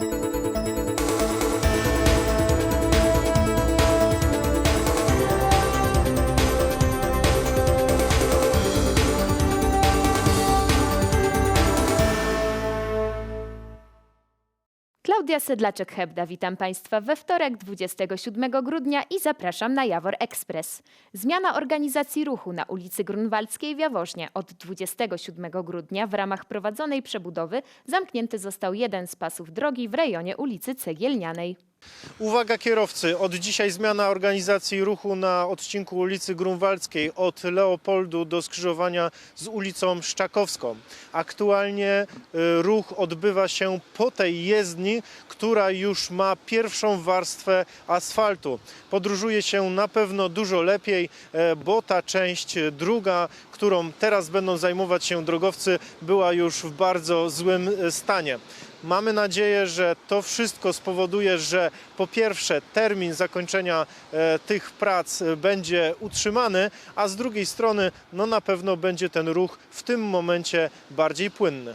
thank you Klaudia Sedlaczek-Hebda, witam Państwa we wtorek 27 grudnia i zapraszam na Jawor Express. Zmiana organizacji ruchu na ulicy Grunwaldzkiej w Jaworznie od 27 grudnia w ramach prowadzonej przebudowy zamknięty został jeden z pasów drogi w rejonie ulicy Cegielnianej. Uwaga kierowcy, od dzisiaj zmiana organizacji ruchu na odcinku ulicy Grunwaldzkiej od Leopoldu do skrzyżowania z ulicą Szczakowską. Aktualnie y, ruch odbywa się po tej jezdni, która już ma pierwszą warstwę asfaltu. Podróżuje się na pewno dużo lepiej, e, bo ta część druga, którą teraz będą zajmować się drogowcy, była już w bardzo złym e, stanie. Mamy nadzieję, że to wszystko spowoduje, że po pierwsze termin zakończenia e, tych prac e, będzie utrzymany, a z drugiej strony no na pewno będzie ten ruch w tym momencie bardziej płynny.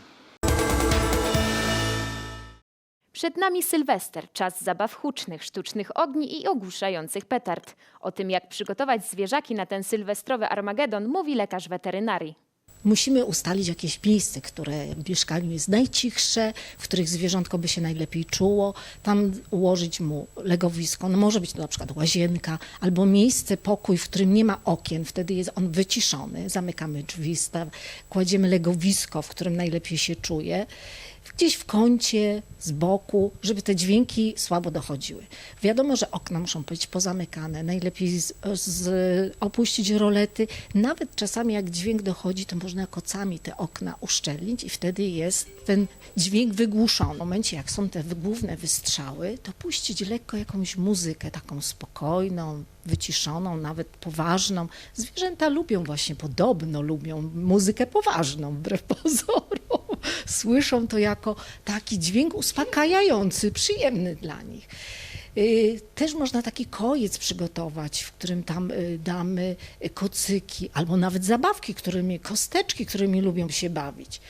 Przed nami Sylwester, czas zabaw hucznych, sztucznych ogni i ogłuszających petard. O tym, jak przygotować zwierzaki na ten sylwestrowy Armagedon, mówi lekarz weterynarii. Musimy ustalić jakieś miejsce, które w mieszkaniu jest najcichsze, w których zwierzątko by się najlepiej czuło. Tam ułożyć mu legowisko. No może być to na przykład łazienka, albo miejsce, pokój, w którym nie ma okien. Wtedy jest on wyciszony. Zamykamy drzwi, kładziemy legowisko, w którym najlepiej się czuje. Gdzieś w kącie, z boku, żeby te dźwięki słabo dochodziły. Wiadomo, że okna muszą być pozamykane. Najlepiej z, z, opuścić rolety. Nawet czasami jak dźwięk dochodzi, to można kocami te okna uszczelnić i wtedy jest ten dźwięk wygłuszony. W momencie, jak są te główne wystrzały, to puścić lekko jakąś muzykę, taką spokojną, wyciszoną, nawet poważną. Zwierzęta lubią właśnie, podobno lubią muzykę poważną, wbrew pozorom. Słyszą to jako taki dźwięk uspokajający, przyjemny dla nich. Y, Też można taki kojec przygotować, w którym tam y, damy kocyki albo nawet zabawki, którymi, kosteczki, którymi lubią się bawić.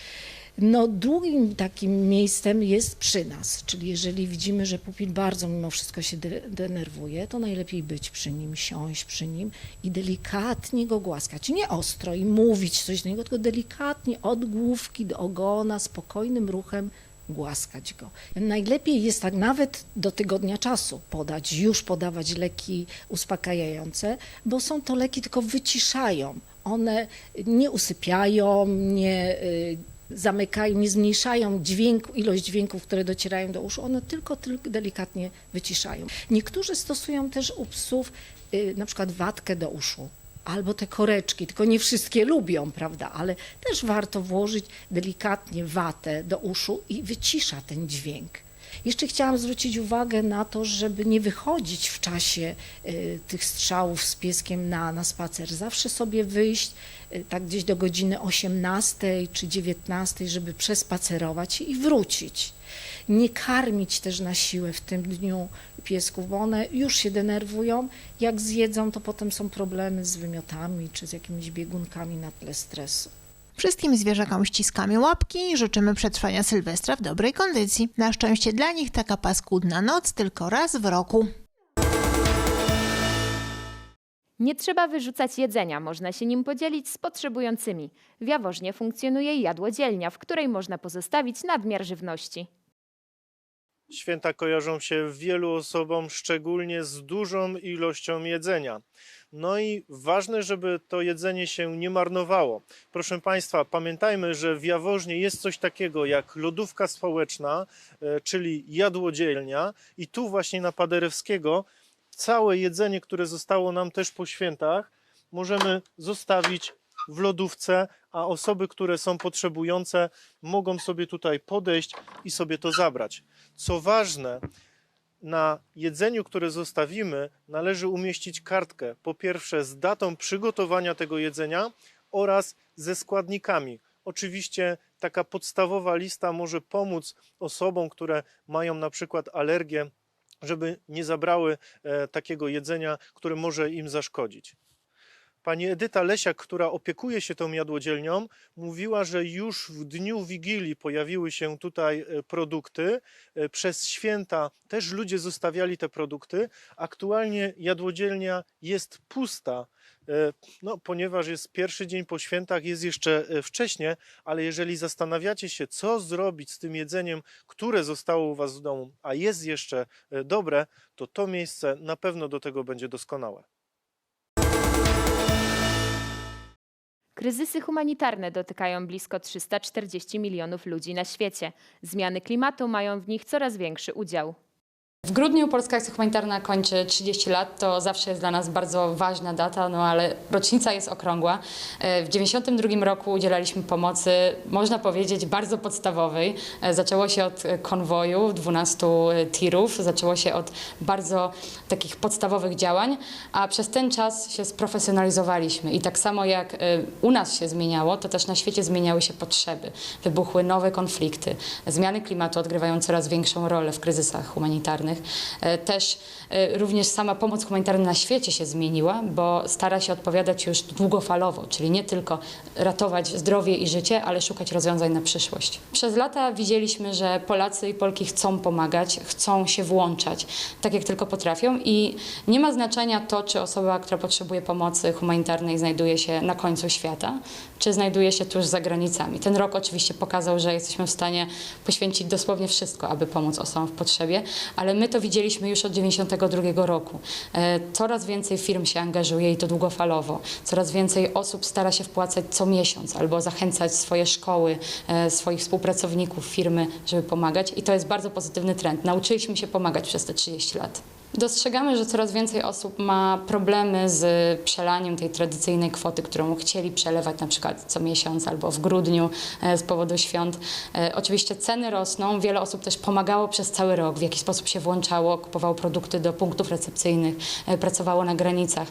No, drugim takim miejscem jest przy nas, czyli jeżeli widzimy, że pupil bardzo mimo wszystko się de- denerwuje, to najlepiej być przy nim, siąść przy nim i delikatnie go głaskać. Nie ostro i mówić coś do niego, tylko delikatnie od główki do ogona, spokojnym ruchem głaskać go. Najlepiej jest tak nawet do tygodnia czasu podać, już podawać leki uspokajające, bo są to leki tylko wyciszają. One nie usypiają, nie y, zamykają, nie zmniejszają dźwięku, ilość dźwięków, które docierają do uszu, one tylko, tylko delikatnie wyciszają. Niektórzy stosują też u psów y, na przykład watkę do uszu. Albo te koreczki, tylko nie wszystkie lubią, prawda? Ale też warto włożyć delikatnie watę do uszu i wycisza ten dźwięk. Jeszcze chciałam zwrócić uwagę na to, żeby nie wychodzić w czasie y, tych strzałów z pieskiem na, na spacer. Zawsze sobie wyjść y, tak gdzieś do godziny 18 czy 19, żeby przespacerować i wrócić. Nie karmić też na siłę w tym dniu piesków, bo one już się denerwują. Jak zjedzą, to potem są problemy z wymiotami czy z jakimiś biegunkami na tle stresu. Wszystkim zwierzakom ściskamy łapki i życzymy przetrwania Sylwestra w dobrej kondycji. Na szczęście dla nich taka paskudna noc tylko raz w roku. Nie trzeba wyrzucać jedzenia, można się nim podzielić z potrzebującymi. W Jaworznie funkcjonuje jadłodzielnia, w której można pozostawić nadmiar żywności. Święta kojarzą się wielu osobom, szczególnie z dużą ilością jedzenia. No i ważne, żeby to jedzenie się nie marnowało. Proszę Państwa, pamiętajmy, że w Jaworznie jest coś takiego jak lodówka społeczna, e, czyli jadłodzielnia i tu właśnie na Paderewskiego całe jedzenie, które zostało nam też po świętach, możemy zostawić w lodówce, a osoby, które są potrzebujące, mogą sobie tutaj podejść i sobie to zabrać. Co ważne, na jedzeniu, które zostawimy, należy umieścić kartkę. Po pierwsze, z datą przygotowania tego jedzenia oraz ze składnikami. Oczywiście taka podstawowa lista może pomóc osobom, które mają na przykład alergię, żeby nie zabrały e, takiego jedzenia, które może im zaszkodzić. Pani Edyta Lesiak, która opiekuje się tą jadłodzielnią, mówiła, że już w dniu Wigilii pojawiły się tutaj e, produkty. E, Przez święta też ludzie zostawiali te produkty. Aktualnie jadłodzielnia jest pusta. e, No, ponieważ jest pierwszy dzień po świętach, jest jeszcze wcześnie, ale jeżeli zastanawiacie się, co zrobić z tym jedzeniem, które zostało u Was w domu, a jest jeszcze dobre, to to miejsce na pewno do tego będzie doskonałe. Kryzysy humanitarne dotykają blisko 340 milionów ludzi na świecie. Zmiany klimatu mają w nich coraz większy udział. W grudniu Polska Akcja Humanitarna kończy 30 lat. To zawsze jest dla nas bardzo ważna data, no ale rocznica jest okrągła. E, W 92 roku udzielaliśmy pomocy, można powiedzieć, bardzo podstawowej. E, Zaczęło się od konwoju 12 tirów, zaczęło się od bardzo takich podstawowych działań, a przez ten czas się sprofesjonalizowaliśmy i tak samo jak e, u nas się zmieniało, to też na świecie zmieniały się potrzeby. Wybuchły nowe konflikty. Zmiany klimatu odgrywają coraz większą rolę w kryzysach humanitarnych. E, Też e, również sama pomoc humanitarna na świecie się zmieniła, bo stara się odpowiadać już długofalowo, czyli nie tylko ratować zdrowie i życie, ale szukać rozwiązań na przyszłość. Przez lata widzieliśmy, że Polacy i Polki chcą pomagać, chcą się włączać tak jak tylko potrafią i nie ma znaczenia to, czy osoba, która potrzebuje pomocy humanitarnej znajduje się na końcu świata, czy znajduje się tuż za granicami. Ten rok oczywiście pokazał, że jesteśmy w stanie poświęcić dosłownie wszystko, aby pomóc osobom w potrzebie, ale my to widzieliśmy już od 92 roku. E, Coraz więcej firm się angażuje i to długofalowo. Coraz więcej osób stara się wpłacać co miesiąc albo zachęcać swoje szkoły, e, swoich współpracowników, firmy, żeby pomagać i to jest bardzo pozytywny trend. Nauczyliśmy się pomagać przez te 30 lat. Dostrzegamy, że coraz więcej osób ma problemy z przelaniem tej tradycyjnej kwoty, którą chcieli przelewać na przykład co miesiąc albo w grudniu e, z powodu świąt. E, Oczywiście ceny rosną, wiele osób też pomagało przez cały rok, w jakiś sposób się włączało, kupowało produkty do punktów recepcyjnych, e, pracowało na granicach.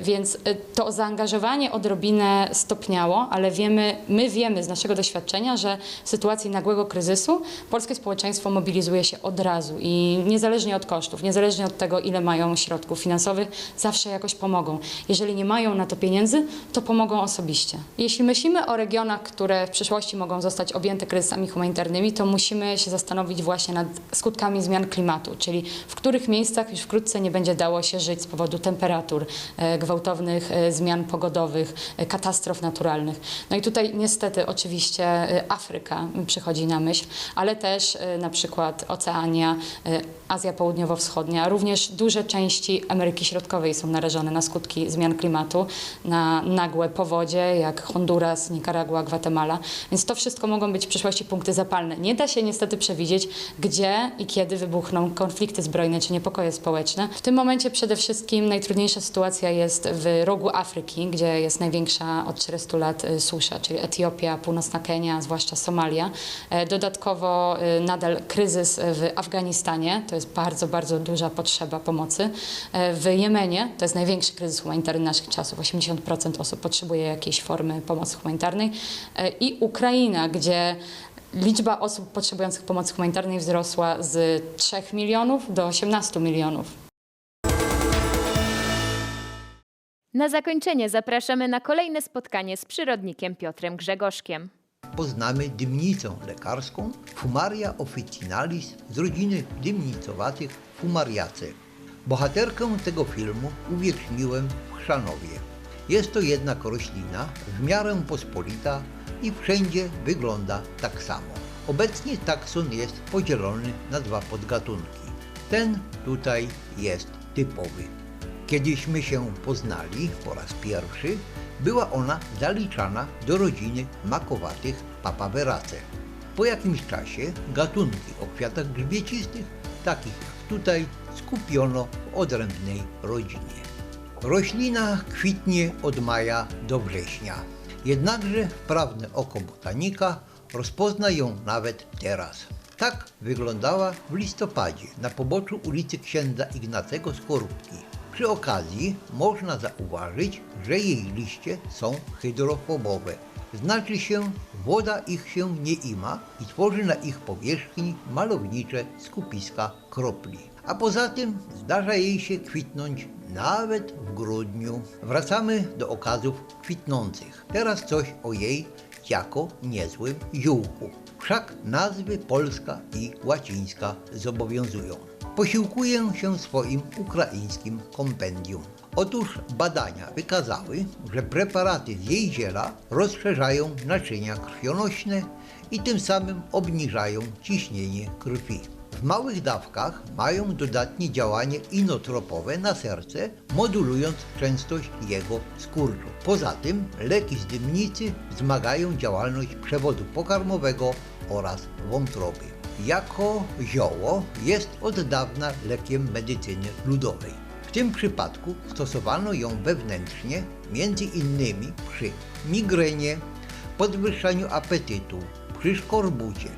Więc to zaangażowanie odrobinę stopniało, ale wiemy, my wiemy z naszego doświadczenia, że w sytuacji nagłego kryzysu polskie społeczeństwo mobilizuje się od razu i niezależnie od kosztów, niezależnie od tego, ile mają środków finansowych, zawsze jakoś pomogą. Jeżeli nie mają na to pieniędzy, to pomogą osobiście. Jeśli myślimy o regionach, które w przyszłości mogą zostać objęte kryzysami humanitarnymi, to musimy się zastanowić właśnie nad skutkami zmian klimatu, czyli w których miejscach już wkrótce nie będzie dało się żyć z powodu temperatur, e, gwałtownych e, zmian pogodowych, e, katastrof naturalnych. No i tutaj niestety oczywiście Afryka przychodzi na myśl, ale też na przykład Oceania, Azja Południowo-Wschodnia, również duże części Ameryki Środkowej są narażone na skutki zmian klimatu, na nagłe powodzie, jak Honduras, Nikaragua, Gwatemala. Więc to wszystko mogą być w przyszłości punkty zapalne. Nie da się niestety przewidzieć, gdzie i kiedy wybuchną konflikty zbrojne czy niepokoje społeczne. W tym momencie przede wszystkim najtrudniejsza sytuacja jest w rogu Afryki, gdzie jest największa od 400 lat y, susza, czyli Etiopia, północna Kenia, zwłaszcza Somalia. E, Dodatkowo y, nadal kryzys w Afganistanie, to jest bardzo, bardzo duża potrzeba pomocy. E, W Jemenie, to jest największy kryzys humanitarny naszych czasów, 80% osób potrzebuje jakiejś formy pomocy humanitarnej. E, I Ukraina, gdzie liczba osób potrzebujących pomocy humanitarnej wzrosła z 3 milionów do 18 milionów. Na zakończenie zapraszamy na kolejne spotkanie z przyrodnikiem Piotrem Grzegorzkiem. Poznamy dymnicę lekarską Fumaria officinalis z rodziny dymnicowatych Fumariace. Bohaterkę tego filmu uwieczniłem w Chrzanowie. Jest to jednak roślina w miarę pospolita i wszędzie wygląda tak samo. Obecnie takson jest podzielony na dwa podgatunki. Ten tutaj jest typowy. Kiedyśmy się poznali po raz pierwszy, była ona zaliczana do rodziny makowatych papawerace. Po jakimś czasie gatunki o kwiatach grzbiecistych, takich jak tutaj, skupiono w odrębnej rodzinie. Roślina kwitnie od maja do września. Jednakże wprawne oko botanika rozpozna ją nawet teraz. Tak wyglądała w listopadzie na poboczu ulicy Księdza Ignacego Skorupki. Przy okazji można zauważyć, że jej liście są hydrofobowe. Znaczy się, woda ich się nie ima i tworzy na ich powierzchni malownicze skupiska kropli. A poza tym zdarza jej się kwitnąć nawet w grudniu. Wracamy do okazów kwitnących. Teraz coś o jej jako niezłym ziółku. Wszak nazwy polska i łacińska zobowiązują. Posiłkuję się swoim ukraińskim kompendium. Otóż badania wykazały, że preparaty z jej ziela rozszerzają naczynia krwionośne i tym samym obniżają ciśnienie krwi. W małych dawkach mają dodatnie działanie inotropowe na serce, modulując częstość jego skurczu. Poza tym leki z dymnicy wzmagają działalność przewodu pokarmowego oraz wątroby. Jako zioło jest od dawna lekiem medycyny ludowej. W tym przypadku stosowano ją wewnętrznie, innymi przy migrenie, podwyższaniu apetytu, przy szkorbucie.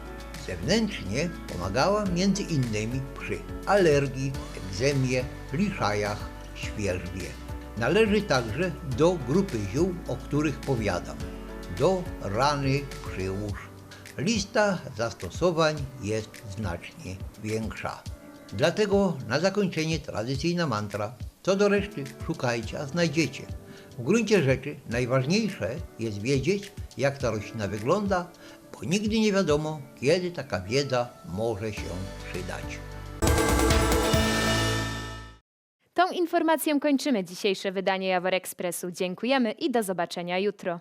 Zewnętrznie pomagała innymi przy alergii, egzemie, liszajach, świerzbie. Należy także do grupy ziół, o których powiadam. Do rany przyłóż. Lista zastosowań jest znacznie większa. Dlatego na zakończenie tradycyjna mantra. Co do reszty szukajcie, a znajdziecie. W gruncie rzeczy najważniejsze jest wiedzieć, jak ta roślina wygląda, bo nigdy nie wiadomo, kiedy taka wiedza może się przydać. Tą informacją kończymy dzisiejsze wydanie Jawor Ekspresu. Dziękujemy i do zobaczenia jutro.